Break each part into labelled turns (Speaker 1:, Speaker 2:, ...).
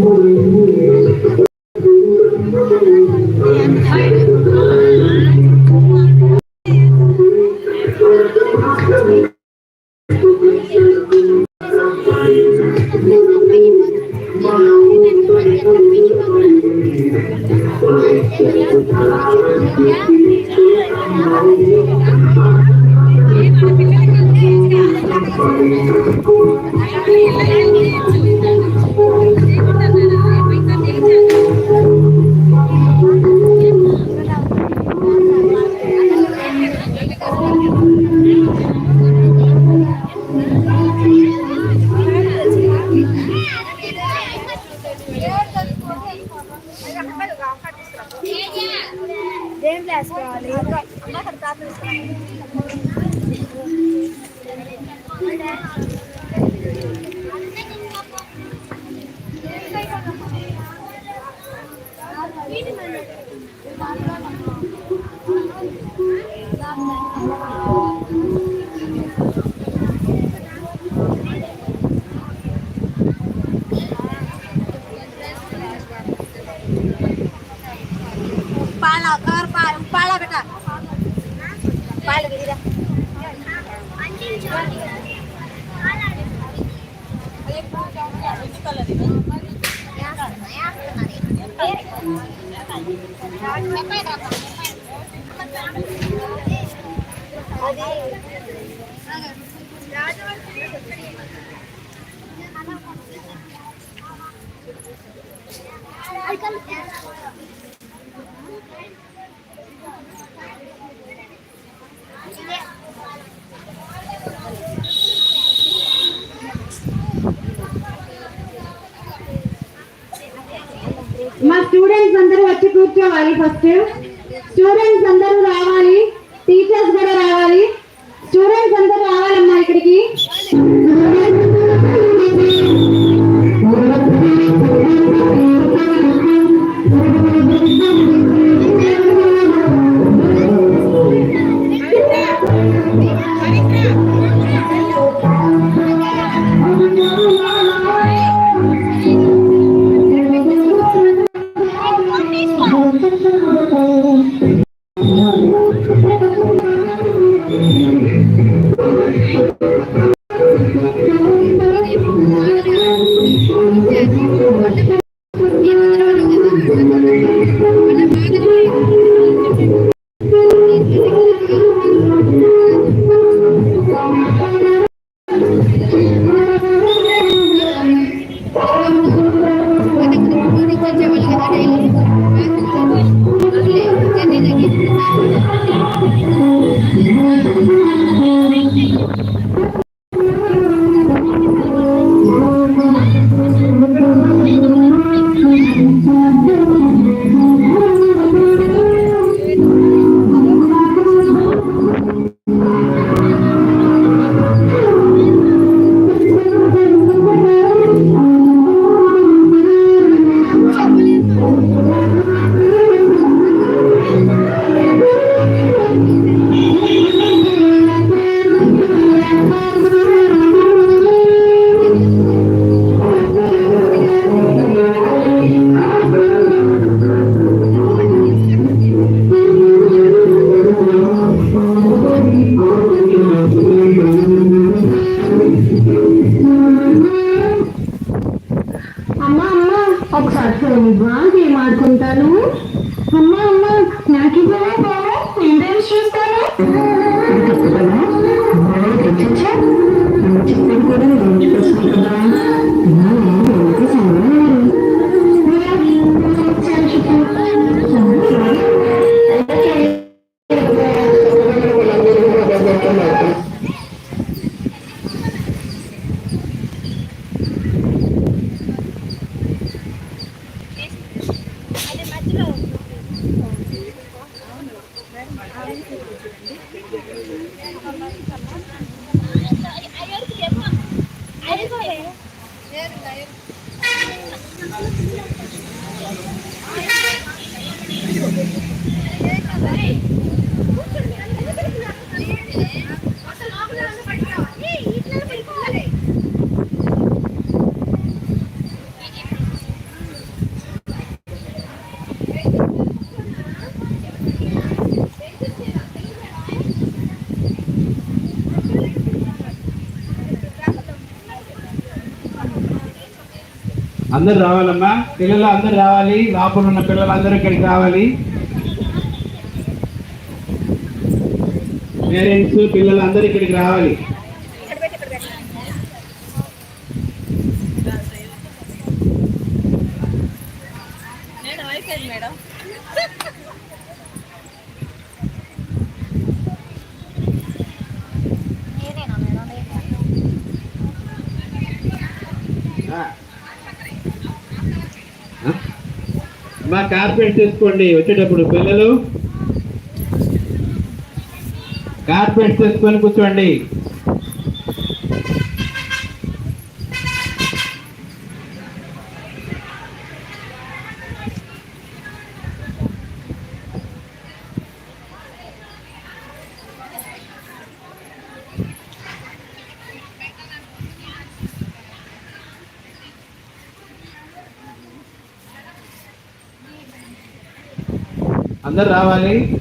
Speaker 1: thank Yeah.
Speaker 2: మా students అందరూ వచ్చి కూర్చోవాలి ఫస్ట్ స్టూడెంట్స్ అందరూ రావాలి. అందరు రావాలమ్మా
Speaker 3: పిల్లలు అందరు రావాలి లోపల ఉన్న పిల్లలు అందరూ ఇక్కడికి రావాలి పేరెంట్స్ పిల్లలందరూ ఇక్కడికి రావాలి.
Speaker 1: మేడం
Speaker 3: మా కార్పెట్ తీసుకోండి వచ్చేటప్పుడు పిల్లలు కార్పెట్ తెచ్చుకొని కూర్చోండి. అందరు రావాలి.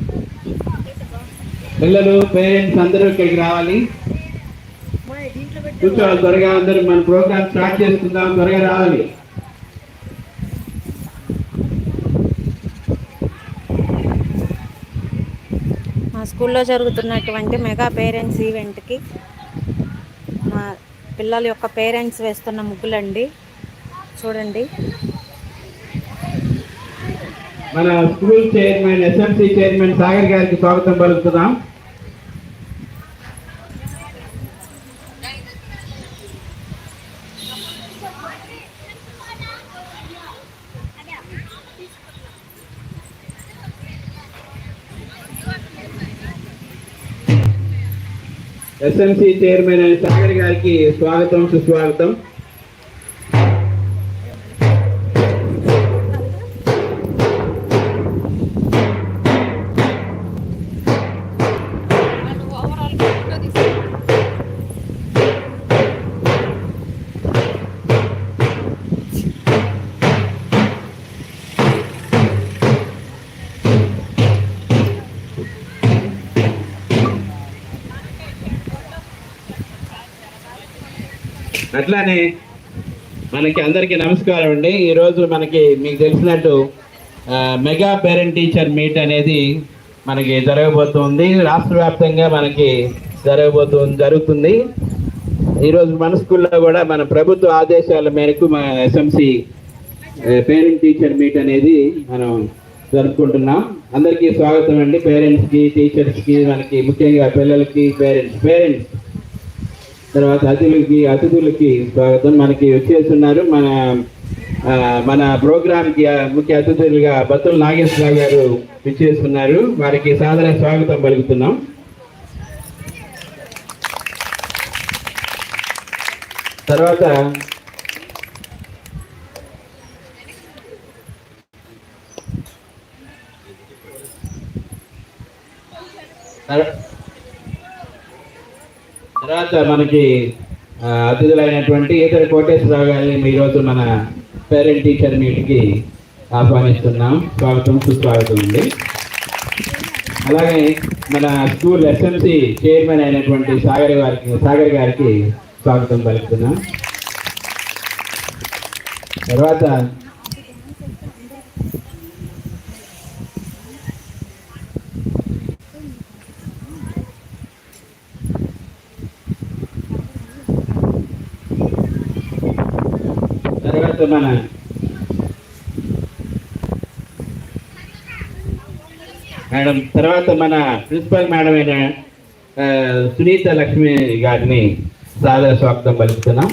Speaker 3: పిల్లలు పేరెంట్స్ అందరూ ఇక్కడికి రావాలి. కూర్చోవాలి త్వరగా అందరూ మన ప్రోగ్రామ్ స్టార్ట్ చేసుకుందాం త్వరగా రావాలి.
Speaker 4: మా స్కూల్లో జరుగుతున్నటువంటి మెగా పేరెంట్స్ ఈవెంట్కి మా పిల్లల యొక్క పేరెంట్స్ వేస్తున్న ముగ్గులండి. చూడండి.
Speaker 3: మన school chairman SMC chairman Sagar గారికి స్వాగతం పలుకుతున్నాం. ఎస్ఎంసి చైర్మన్ అయిన సాగర్ గారికి స్వాగతం సుస్వాగతం. అట్లానే మనకి అందరికీ నమస్కారం అండి. ఈరోజు మనకి మీకు తెలిసినట్టు మెగా పేరెంట్ టీచర్ మీట్ అనేది మనకి జరగబోతుంది. రాష్ట్ర వ్యాప్తంగా మనకి జరగబోతుంది జరుగుతుంది. ఈరోజు మన స్కూల్లో కూడా మన ప్రభుత్వ ఆదేశాల మేరకు మన ఎస్ఎంసి పేరెంట్ టీచర్ మీట్ అనేది మనం జరుపుకుంటున్నాం. అందరికీ స్వాగతం అండి. పేరెంట్స్కి టీచర్స్కి మనకి ముఖ్యంగా పిల్లలకి పేరెంట్స్ పేరెంట్స్. తర్వాత అతిథులకి అతిథులకి స్వాగతం. మనకి వచ్చేస్తున్నారు మన మన ప్రోగ్రాంకి ముఖ్య అతిథులుగా బత్తుల నాగేశ్వరరావు గారు విచ్చేస్తున్నారు. వారికి సాదర స్వాగతం పలుకుతున్నాం. తర్వాత తర్వాత తర్వాత మనకి అతిథులైనటువంటి ఇతర కోటేశ్వరరావు గారిని ఈరోజు మన పేరెంట్ టీచర్ మీట్కి ఆహ్వానిస్తున్నాం. స్వాగతం సుస్వాగతం అండి. అలాగే మన స్కూల్ ఎస్ఎంసి చైర్మన్ అయినటువంటి సాగర్ గారికి సాగర్ గారికి స్వాగతం పలుకుతున్నాం. తర్వాత తర్వాత మన మేడం తర్వాత మన ప్రిన్సిపల్ మేడం అయిన సునీత లక్ష్మి గారిని సాదర స్వాగతం పలుకుతున్నాం.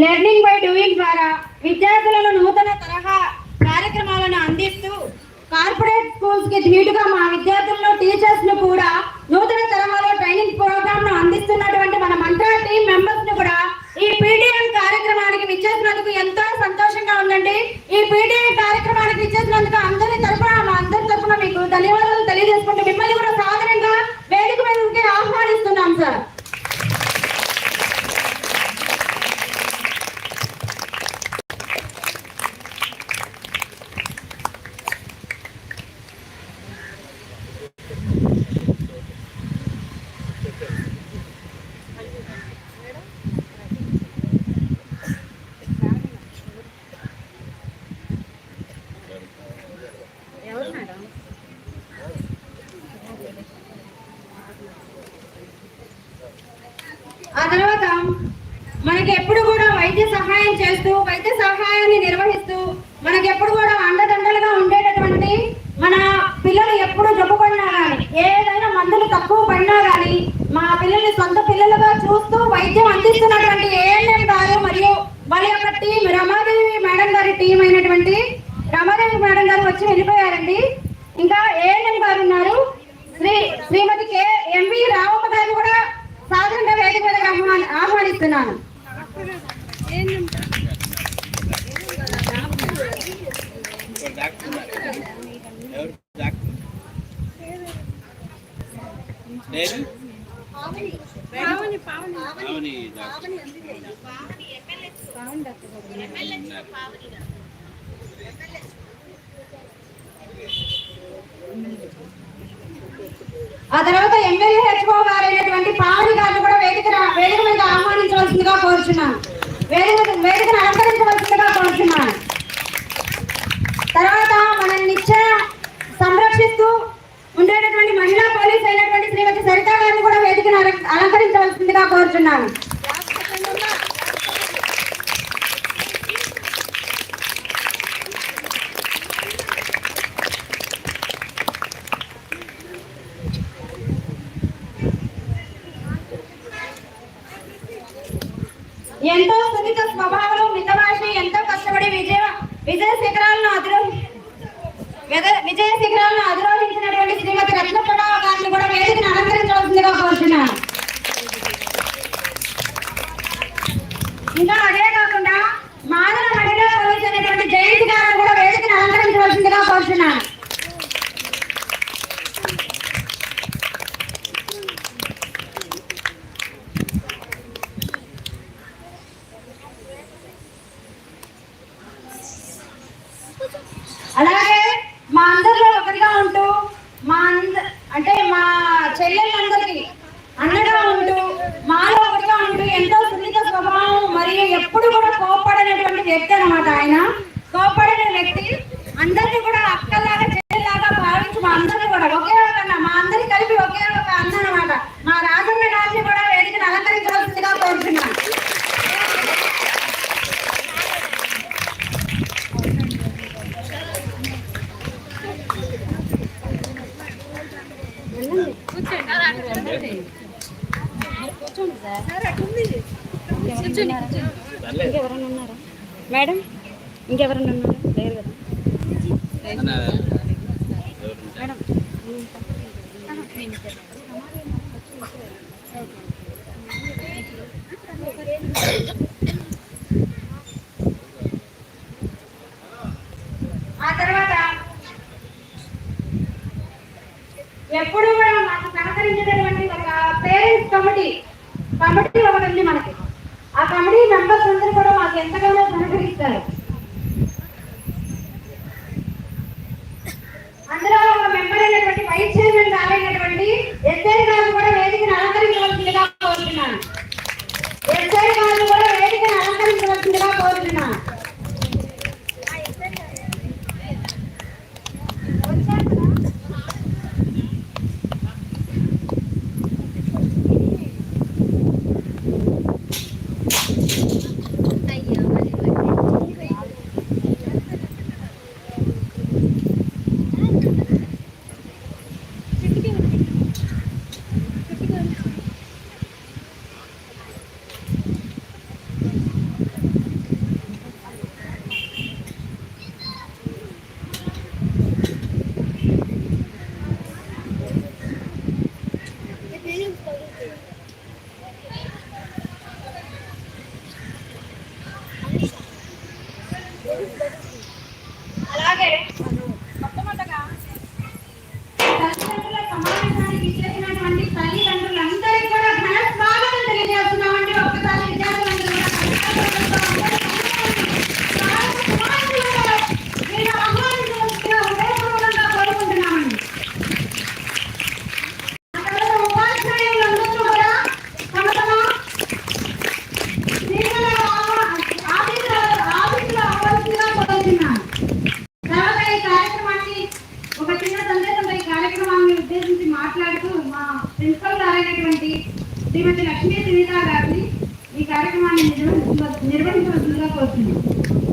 Speaker 2: లెర్నింగ్ బై డూయింగ్ ద్వారా విద్యార్థులను నూతన తరహా కార్యక్రమాలను అందిస్తూ కార్పొరేట్ స్కూల్స్కి ధీటుగా మా విద్యార్థులను టీచర్స్ను కూడా నూతన తరహాలో ట్రైనింగ్ ప్రోగ్రామ్ను అందిస్తున్నటువంటి మన మంత్రా టీం మెంబర్స్ను కూడా ఈ పీడిఎం కార్యక్రమానికి విచ్చేసినందుకు ఎంతో సంతోషంగా ఉందండి. ఈ పీడిఎం కార్యక్రమానికి విచ్చేసినందుకు అందరి తరఫున మా అందరి తరఫున మీకు ధన్యవాదాలు తెలియజేసుకుంటూ మిమ్మల్ని కూడా సాధారణంగా వేదిక మీదకి ఆహ్వానిస్తున్నాం సార్. நாங்கள் మాలో ఒకటిగా ఉంటూ ఎంతో సున్నిత స్వభావం మరియు ఎప్పుడు కూడా కోప్పడనటువంటి వ్యక్తి అనమాట ఆయన. కోప్పడిన వ్యక్తి అందరినీ కూడా అక్కలాగా
Speaker 4: మేడం ఇంకెవరైనా ఉన్నారా? లేరు కదా. మేడం
Speaker 2: ఆ తర్వాత ఎప్పుడు కూడా మాకు సహకరించినటువంటి ఒక పేరెంట్స్ కమిటీ కమిటీ బహుకరిస్తారు అందులో ఒక మెంబర్ అయినటువంటి వైస్ చైర్మన్ గారైనటువంటి ఎస్ఐ గారు కూడా వేదికను అలంకరించవలసిందిగా కోరుతున్నాను. ఎస్ఐ గారు కూడా వేదికను అలంకరించవలసిందిగా కోరుతున్నాను. ప్రిన్సిపల్ గారైనటువంటి శ్రీమతి లక్ష్మీ సునీత గారిని ఈ కార్యక్రమాన్ని నిర్వహించవలసిందిగా కోరుతున్నాను.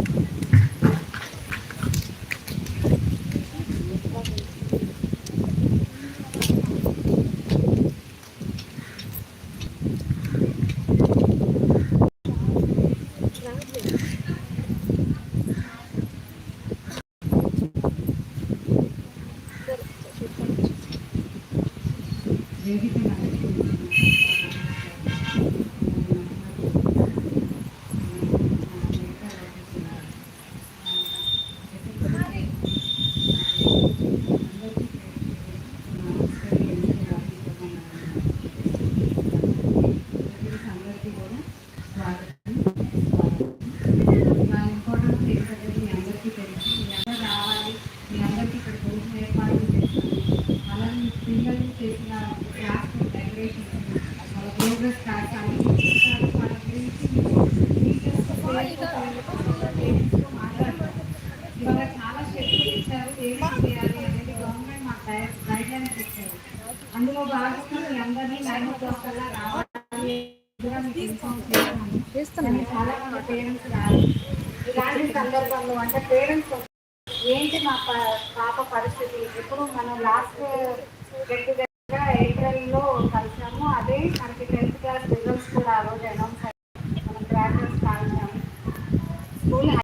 Speaker 5: ఇవాళ చాలా స్టెప్స్ ఇచ్చారు ఏమేమి చేయాలి అనేది గవర్నమెంట్ మాకు గైడ్ లైన్స్ ఇచ్చారు అందులో భాగంగా మీ అందరినీ నైన్ ఓ క్లాక్ కల్లా రావాలి చాలా మంది పేరెంట్స్ రారు.
Speaker 2: ఇలాంటి సందర్భంలో అంటే పేరెంట్స్